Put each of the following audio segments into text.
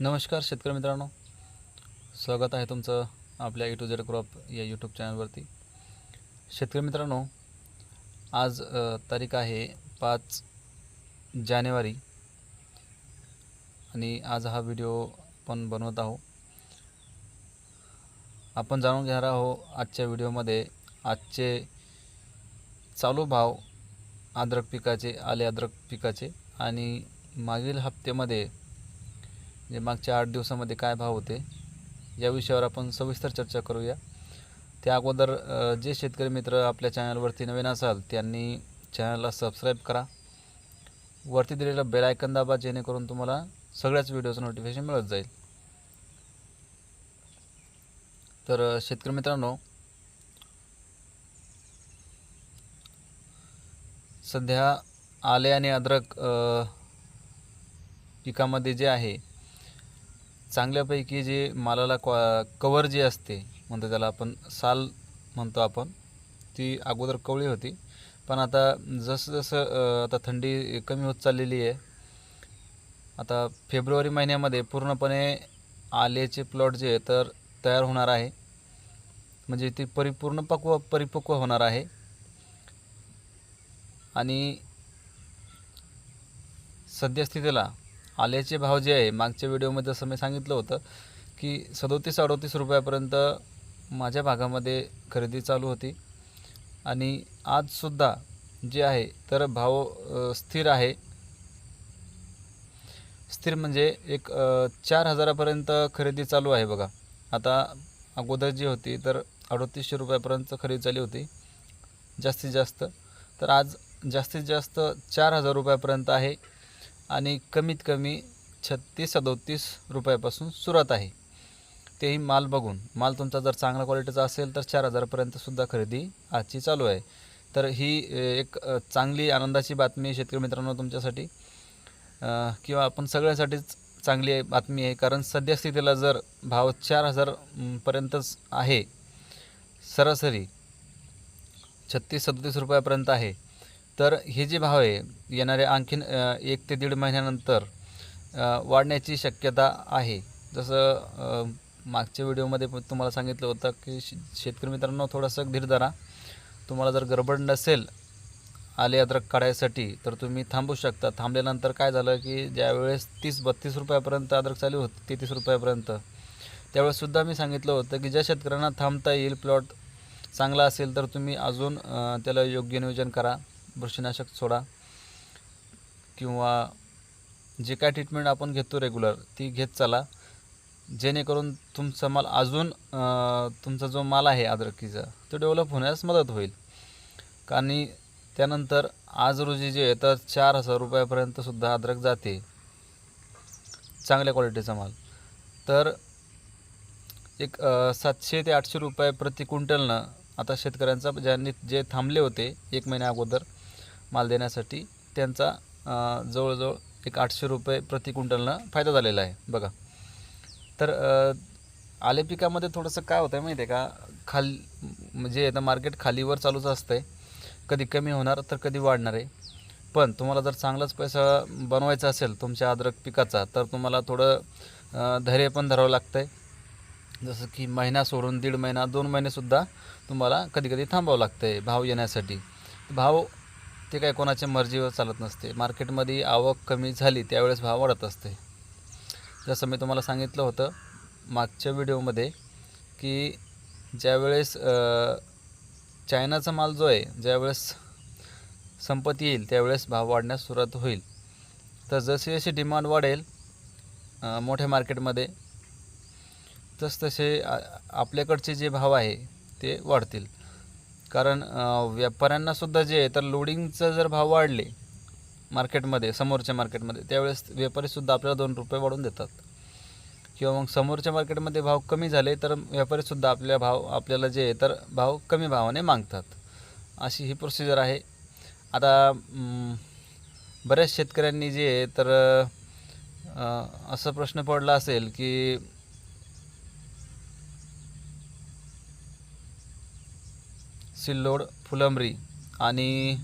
नमस्कार शेतकरी मित्रांनो. स्वागत आहे तुमचं आपल्या ए टू झेड क्रॉप या यूट्यूब चॅनलवरती शेतकरी मित्रांनो आज तारीख आहे पाच जानेवारी आणि आज हा व्हिडिओ आपण बनवत आहोत. आपण जाणून घेणार आहोत आजच्या व्हिडिओमध्ये आजचे चालू भाव अद्रक पिकाचे आले अद्रक पिकाचे आणि मागील हप्त्यामध्ये जे मागच्या आठ दिवसामध्ये काय भाव होते या विषयावर आपण सविस्तर चर्चा करूया. त्या अगोदर जे शेतकरी मित्र आपल्या चॅनलवरती नवीन असाल त्यांनी चॅनलला सबस्क्राईब करा. वरती दिलेलं बेल आयकन दाबा जेणेकरून तुम्हाला सगळ्याच व्हिडिओचं नोटिफिकेशन मिळत जाईल. तर शेतकरी मित्रांनो सध्या आले आणि अद्रक पिकामध्ये जे आहे चांगल्यापैकी जे मालाला क्वा कवर जी असते म्हणतो त्याला आपण साल म्हणतो आपण ती अगोदर कवळी होती. पण आता जसं जसं आता थंडी कमी होत चाललेली आहे आता फेब्रुवारी महिन्यामध्ये पूर्णपणे आलेचे प्लॉट जे आहे तर तयार होणार आहे. म्हणजे ती परिपूर्ण पक्व परिपक्व होणार आहे. आणि सद्यस्थितीला आल्याचे भाव जे आहे मागच्या व्हिडिओमध्ये जसं मी सांगितलं होतं की सदोतीस अडोतीस रुपयापर्यंत माझ्या भागामध्ये खरेदी चालू होती. आणि आजसुद्धा जे आहे तर भाव स्थिर आहे. स्थिर म्हणजे एक चार हजारापर्यंत खरेदी चालू आहे बघा. आता अगोदर जी होती तर अडोतीसशे रुपयापर्यंत खरेदी चालू होती. जास्तीत जास्त. तर आज जास्तीत जास्त चार हजार रुपयापर्यंत आहे. आणि कमीत कमी छत्तीस सदोतीस रुपयापासून सुरुवात आहे. तेही माल बघून. माल तुमचा जर चांगला क्वालिटीचा असेल तर चार हजारपर्यंतसुद्धा खरेदी आजची चालू आहे. तर ही एक चांगली आनंदाची बातमी शेतकरी मित्रांनो तुमच्यासाठी. किंवा आपण सगळ्यासाठीच चांगली आहे- बातमी आहे. कारण सद्यस्थितीला जर भाव चार हजारपर्यंतच आहे सरासरी छत्तीस सदतीस रुपयापर्यंत आहे. तर हे जे भाव आहे येणाऱ्या आणखीन एक ते दीड महिन्यानंतर वाढण्याची शक्यता आहे. जसं मागच्या व्हिडिओमध्ये पण तुम्हाला सांगितलं होतं की शे शेतकरी मित्रांनो थोडंसं धीर धरा. तुम्हाला जर गडबड नसेल आले अद्रक काढायसाठी तर तुम्ही थांबू शकता. थांबल्यानंतर काय झालं की ज्यावेळेस तीस बत्तीस रुपयापर्यंत अद्रक चालू होती तेहतीस रुपयापर्यंत त्यावेळेससुद्धा मी सांगितलं होतं की ज्या शेतकऱ्यांना थांबता येईल प्लॉट चांगला असेल तर तुम्ही अजून त्याला योग्य नियोजन करा. बुरशीनाशक सोडा किंवा जे काय ट्रीटमेंट आपण घेतो रेग्युलर ती घेत चला. जेणेकरून तुमचा माल अजून तुमचा जो माल आहे अद्रकीचा तो डेव्हलप होण्यास मदत होईल. आणि त्यानंतर आज रोजी जे आहे तर चार हजार रुपयापर्यंतसुद्धा अद्रक जाते. चांगल्या क्वालिटीचा माल. तर एक सातशे ते आठशे रुपये प्रति क्विंटलनं आता शेतकऱ्यांचा ज्यांनी जे थांबले होते एक महिन्या अगोदर माल देण्यासाठी त्यांचा जवळजवळ एक आठशे रुपये प्रति क्विंटलनं फायदा झालेला आहे. बघा. तर आले पिकामध्ये थोडंसं काय होतं आहे माहिती आहे का? खाल म्हणजे आता मार्केट खालीवर चालूच असतं आहे कधी कमी होणार तर कधी वाढणार आहे. पण तुम्हाला जर चांगलाच पैसा बनवायचा असेल तुमच्या अद्रक पिकाचा तर तुम्हाला थोडं धैर्य पण धरावं लागतं आहे जसं की महिना सोडून दीड महिना दोन महिनेसुद्धा तुम्हाला कधी कधी थांबावं लागतं आहे भाव येण्यासाठी. भाव ते काय कोणाच्या मर्जीवर चालत नसते. मार्केटमध्ये आवक कमी झाली त्यावेळेस भाव वाढत असते. जसं मी तुम्हाला सांगितलं होतं मागच्या व्हिडिओमध्ये की ज्यावेळेस चायनाचा माल जो आहे ज्यावेळेस संपत्ती येईल त्यावेळेस भाव वाढण्यास सुरुवात होईल. तर जशी जशी डिमांड वाढेल मोठ्या मार्केटमध्ये तसतसे आपल्याकडचे जे भाव आहे ते वाढतील. कारण व्यापाऱ्यांनासुद्धा जे आहे तर लोडिंगचं जर भाव वाढले मार्केटमध्ये समोरच्या मार्केटमध्ये त्यावेळेस व्यापारीसुद्धा आपल्याला दोन रुपये वाढवून देतात. किंवा मग समोरच्या मार्केटमध्ये भाव कमी झाले तर व्यापारीसुद्धा आपल्या भाव आपल्याला जे आहे तर भाव कमी भावाने मागतात. अशी ही प्रोसिजर आहे. आता बऱ्याच शेतकऱ्यांनी जे आहे तर असा प्रश्न पडला असेल की सिल्लोड फुलंब्री आणि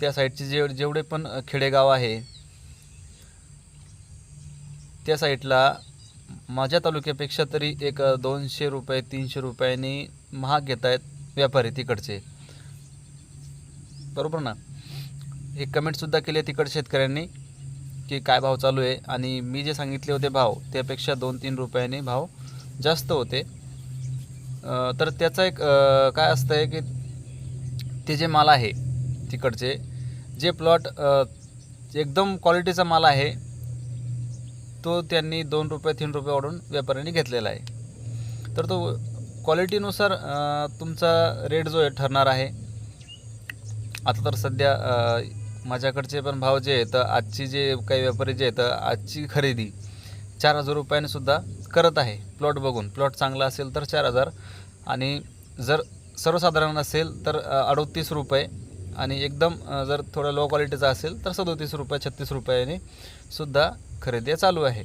त्या साईडचे जे जेवढे पण खेडेगाव आहे त्या साईडला माझ्या तालुक्यापेक्षा तरी एक दोनशे रुपये तीनशे रुपयांनी महाग घेत आहेत व्यापारी तिकडचे. बरोबर ना? हे कमेंटसुद्धा केले तिकड शेतकऱ्यांनी की काय भाव चालू आहे? आणि मी जे सांगितले होते भाव त्यापेक्षा दोन तीन रुपयांनी भाव जास्त होते. तर त्याचा एक काय असतं आहे की ते जे माल आहे तिकडचे जे प्लॉट एकदम क्वालिटीचा माल आहे तो त्यांनी दोन रुपये तीन रुपये वाढून व्यापाऱ्यांनी घेतलेला आहे. तर तो क्वालिटीनुसार तुमचा रेट जो आहे ठरणार आहे. आता तर सध्या माझ्याकडचे पण भाव जे आहेत आजची जे काही व्यापारी जे आहेत आजची खरेदी चार हजार रुपयांनीसुद्धा करत आहे. प्लॉट बघून. प्लॉट चांगला असेल तर चार हजार. आणि जर सर्वसाधारण असेल तर अडोतीस रुपये. आणि एकदम जर थोडं लो क्वालिटीचा असेल तर सदोतीस रुपये छत्तीस रुपयाने सुद्धा खरेदी चालू आहे.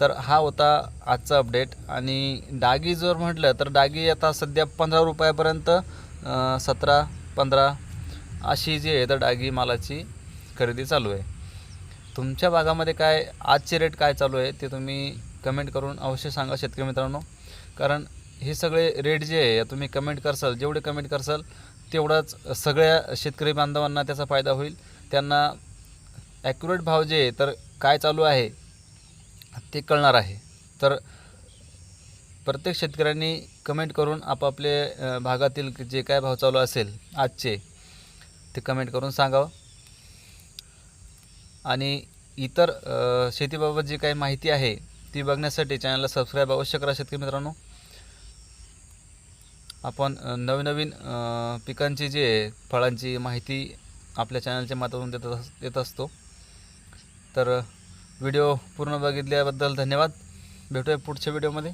तर हा होता आजचा अपडेट आणि डागी जर म्हटलं तर डागी आता सध्या पंधरा रुपयापर्यंत सतरा पंधरा अशी जी आहे तर डागी मालाची खरेदी चालू आहे. तुमच्या भागामध्ये काय आजचे रेट काय चालू आहे ते तुम्ही कमेंट करून अवश्य सांगा शेतकरी मित्रांनो. कारण हे सगळे रेट जे आहे तुम्ही कमेंट करसाल जेवढे कमेंट करसाल तेवढाच सगळ्या शेतकरी बांधवांना त्याचा फायदा होईल. त्यांना ॲक्युरेट भाव जे आहे तर काय चालू आहे ते कळणार आहे. तर प्रत्येक शेतकऱ्यांनी कमेंट करून आपापले भागातील जे काय भाव चालू असेल आजचे ते कमेंट करून सांगावं. आणि इतर शेतीबाबत जी काही माहिती आहे ती बघण्यासाठी चॅनलला सबस्क्राईब अवश्य करा शेतकरी मित्रांनो. आपण नवनवीन पिकांची जी आहे फळांची माहिती आपल्या चॅनलच्या माध्यमातून देत अस देत असतो. तर व्हिडिओ पूर्ण बघितल्याबद्दल धन्यवाद. भेटूया पुढच्या व्हिडिओमध्ये.